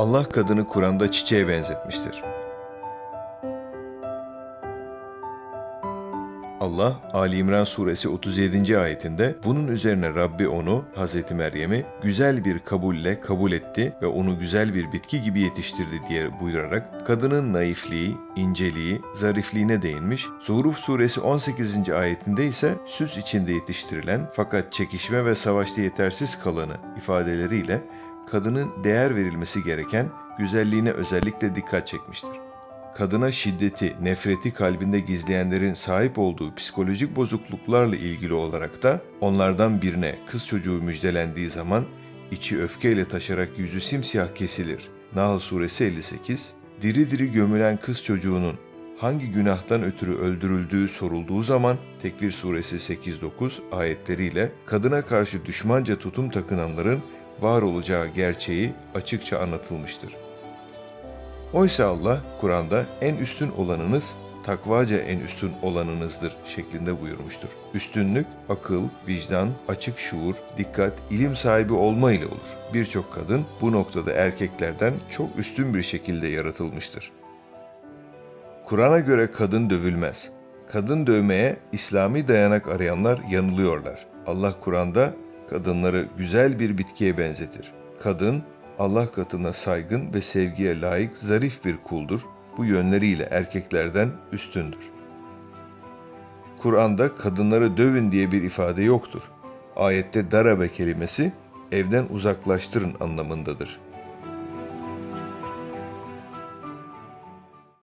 Allah kadını Kur'an'da çiçeğe benzetmiştir. Allah Ali İmran suresi 37. ayetinde bunun üzerine Rabbi onu Hazreti Meryem'i güzel bir kabulle kabul etti ve onu güzel bir bitki gibi yetiştirdi diye buyurarak kadının naifliği, inceliği, zarifliğine değinmiş. Zuhruf suresi 18. ayetinde ise süs içinde yetiştirilen fakat çekişme ve savaşta yetersiz kalanı ifadeleriyle kadının değer verilmesi gereken güzelliğine özellikle dikkat çekmiştir kadına şiddeti, nefreti kalbinde gizleyenlerin sahip olduğu psikolojik bozukluklarla ilgili olarak da onlardan birine kız çocuğu müjdelendiği zaman içi öfkeyle taşarak yüzü simsiyah kesilir. Nahl suresi 58 Diri diri gömülen kız çocuğunun hangi günahtan ötürü öldürüldüğü sorulduğu zaman Tekvir suresi 8-9 ayetleriyle kadına karşı düşmanca tutum takınanların var olacağı gerçeği açıkça anlatılmıştır. Oysa Allah Kur'an'da en üstün olanınız takvaca en üstün olanınızdır şeklinde buyurmuştur. Üstünlük, akıl, vicdan, açık şuur, dikkat, ilim sahibi olma ile olur. Birçok kadın bu noktada erkeklerden çok üstün bir şekilde yaratılmıştır. Kur'an'a göre kadın dövülmez. Kadın dövmeye İslami dayanak arayanlar yanılıyorlar. Allah Kur'an'da kadınları güzel bir bitkiye benzetir. Kadın Allah katına saygın ve sevgiye layık zarif bir kuldur. Bu yönleriyle erkeklerden üstündür. Kur'an'da kadınları dövün diye bir ifade yoktur. Ayette darabe kelimesi evden uzaklaştırın anlamındadır.